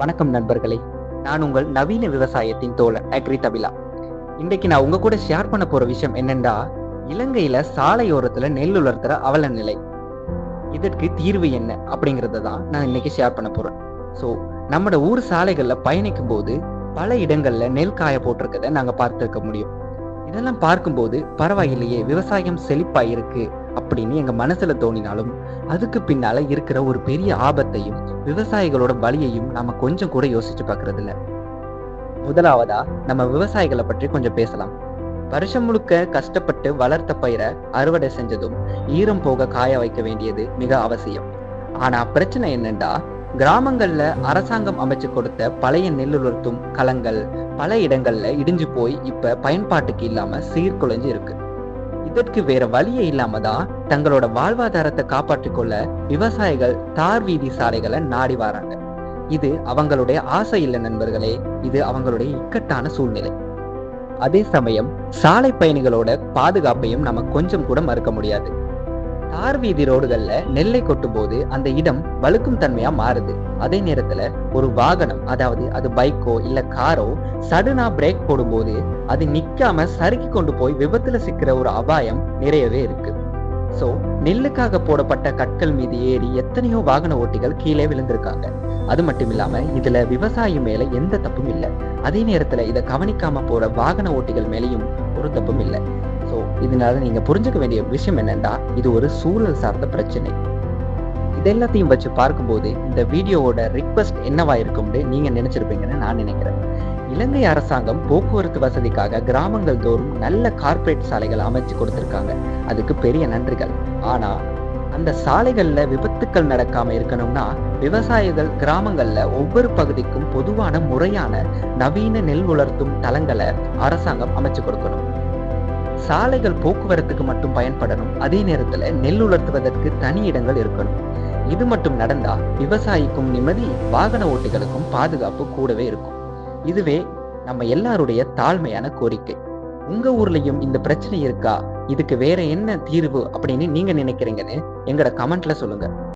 வணக்கம் நண்பர்களே. நான் உங்கள் நவீன விவசாயத்தின் தோழன் அக்ரி தபிலா. இன்றைக்கு நான் உங்க கூட ஷேர் பண்ண போற விஷயம் என்னன்னா இலங்கையில சாலையோரத்துல நெல் உலர்த்துற அவல நிலை. இதற்கு தீர்வு என்ன அப்படிங்கறத தான் நான் இன்னைக்கு ஷேர் பண்ண போறேன். ஸோ நம்மட ஊர் சாலைகள்ல பயணிக்கும் போது பல இடங்கள்ல நெல் காய போட்டிருக்கதை நாங்க பார்த்திருக்க முடியும். இதெல்லாம் பார்க்கும்போது பரவாயில்லையே விவசாயம் செழிப்பா இருக்கு. அப்படின்னு எங்க மனசுல தோணினாலும் அதுக்கு பின்னால இருக்கிற ஒரு பெரிய ஆபத்தையும் விவசாயிகளோட வழியையும் நாம கொஞ்சம் கூட யோசிச்சு பாக்குறது இல்ல முதலாவதா நம்ம விவசாயிகளை பற்றி கொஞ்சம் பேசலாம். வருஷம் முழுக்க கஷ்டப்பட்டு வளர்த்த பயிரை அறுவடை செஞ்சதும் ஈரம் போக காய வைக்க வேண்டியது மிக அவசியம். ஆனா பிரச்சனை என்னென்னா கிராமங்கள்ல அரசாங்கம் அமைச்சு கொடுத்த பழைய நெல்லுலர்த்தும் களங்கள் பல இடங்கள்ல இடிஞ்சு போய் இப்ப பயன்பாட்டுக்கு இல்லாம சீர்குலைஞ்சு இருக்கு. இதற்கு வேற வழியே இல்லாம தான் தங்களோட வாழ்வாதாரத்தை காப்பாற்றிக் கொள்ள விவசாயிகள் தார் வீதி சாலைகளை நாடி வராங்க. இது அவங்களுடைய ஆசை இல்லை நண்பர்களே இது அவங்களுடைய இக்கட்டான சூழ்நிலை. அதே சமயம் சாலை பயணிகளோட பாதுகாப்பையும் நம்ம கொஞ்சம் கூட மறுக்க முடியாது. தார் வீதி ரோடுகள்ல நெல்லை கொட்டும் போது அந்த இடம் வழுக்கும் தன்மையா மாறுது. அதே நேரத்துல ஒரு வாகனம் அதாவது அது பைக்கோ இல்ல காரோ சடுனா பிரேக் போடும்போது அது நிக்காம சறுக்கி கொண்டு போய் விபத்துல சிக்கிற ஒரு அபாயம் நிறையவே இருக்கு. சோ நெல்லுக்காக போடப்பட்ட கற்கள் மீது ஏறி எத்தனையோ வாகன ஓட்டிகள் கீழே விழுந்திருக்காங்க. அது மட்டும் இல்லாம இதுல விவசாயி மேல எந்த தப்பும் இல்லை. அதே நேரத்துல இதை கவனிக்காம போற வாகன ஓட்டிகள் மேலேயும் ஒரு தப்பும் இல்லை. ஸோ இதனால நீங்க புரிஞ்சுக்க வேண்டிய விஷயம் என்னன்னா இது ஒரு சூழல் சார்ந்த பிரச்சனை. இது எல்லாத்தையும் வச்சு பார்க்கும்போது இந்த வீடியோவோட ரிக்வஸ்ட் என்னவா இருக்கும்னு நீங்க நினைச்சிருப்பீங்கன்னு நான் நினைக்கிறேன். இலங்கை அரசாங்கம் போக்குவரத்து வசதிக்காக கிராமங்கள் தோறும் நல்ல கார்ப்பரேட் சாலைகள் அமைச்சு கொடுத்திருக்காங்க. அதுக்கு பெரிய நன்றிகள். ஆனா அந்த சாலைகள்ல விபத்துக்கள் நடக்காம இருக்கணும்னா விவசாயிகள் கிராமங்கள்ல ஒவ்வொரு பகுதிக்கும் பொதுவான முறையான நவீன நெல் உலர்த்தும் தளங்களை அரசாங்கம் அமைச்சு கொடுக்கணும். சாலைகள் போக்குவரத்துக்கு மட்டும் பயன்படணும். அதே நேரத்துல நெல் உலர்த்துவதற்கு தனி இடங்கள் இருக்கணும். இது மட்டும் நடந்தா விவசாயிக்கும் நிம்மதி வாகன ஓட்டிகளுக்கும் பாதுகாப்பு கூடவே இருக்கும். இதுவே நம்ம எல்லாருடைய தாழ்மையான கோரிக்கை. உங்க ஊர்லயும் இந்த பிரச்சனை இருக்கா? இதுக்கு வேற என்ன தீர்வு அப்படின்னு நீங்க நினைக்கிறீங்கன்னு எங்கட கமெண்ட்ல சொல்லுங்க.